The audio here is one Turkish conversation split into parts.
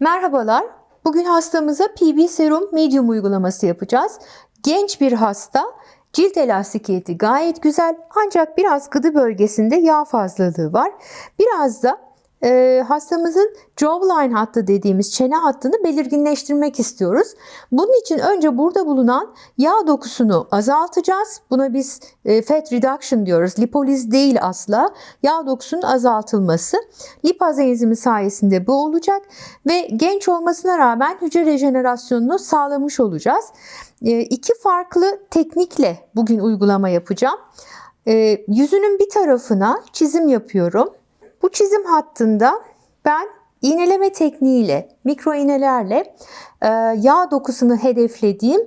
Merhabalar. Bugün hastamıza PB serum medium uygulaması yapacağız. Genç bir hasta. Cilt elastikiyeti gayet güzel ancak biraz gıdı bölgesinde yağ fazlalığı var. Biraz da e, hastamızın jawline hattı dediğimiz çene hattını belirginleştirmek istiyoruz. Bunun için önce burada bulunan yağ dokusunu azaltacağız. Buna biz e, fat reduction diyoruz. Lipoliz değil asla. Yağ dokusunun azaltılması. Lipaz enzimi sayesinde bu olacak ve genç olmasına rağmen hücre rejenerasyonunu sağlamış olacağız. E, iki farklı teknikle bugün uygulama yapacağım. E, yüzünün bir tarafına çizim yapıyorum. Bu çizim hattında ben iğneleme tekniğiyle, mikro iğnelerle e, yağ dokusunu hedeflediğim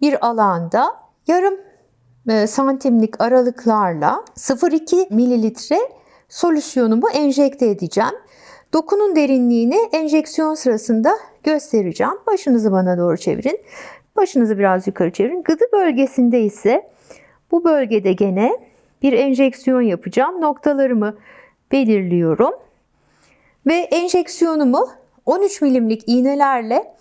bir alanda yarım e, santimlik aralıklarla 0,2 mililitre solüsyonumu enjekte edeceğim. Dokunun derinliğini enjeksiyon sırasında göstereceğim. Başınızı bana doğru çevirin. Başınızı biraz yukarı çevirin. Gıdı bölgesinde ise bu bölgede gene bir enjeksiyon yapacağım. Noktalarımı belirliyorum. Ve enjeksiyonumu 13 milimlik iğnelerle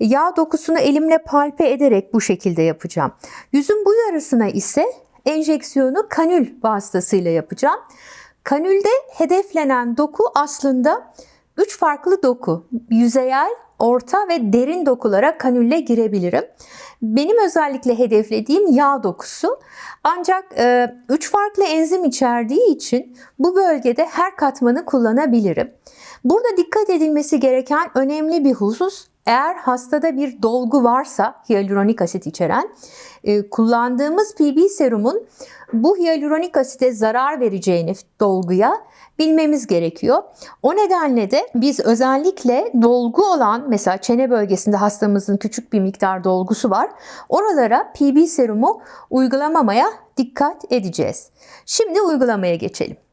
yağ dokusunu elimle palpe ederek bu şekilde yapacağım. Yüzün bu yarısına ise enjeksiyonu kanül vasıtasıyla yapacağım. Kanülde hedeflenen doku aslında 3 farklı doku. Yüzeyel, orta ve derin dokulara kanülle girebilirim. Benim özellikle hedeflediğim yağ dokusu. Ancak 3 farklı enzim içerdiği için bu bölgede her katmanı kullanabilirim. Burada dikkat edilmesi gereken önemli bir husus eğer hastada bir dolgu varsa hyaluronik asit içeren e, kullandığımız PB serumun bu hyaluronik asite zarar vereceğini dolguya bilmemiz gerekiyor. O nedenle de biz özellikle dolgu olan mesela çene bölgesinde hastamızın küçük bir miktar dolgusu var. Oralara PB serumu uygulamamaya dikkat edeceğiz. Şimdi uygulamaya geçelim.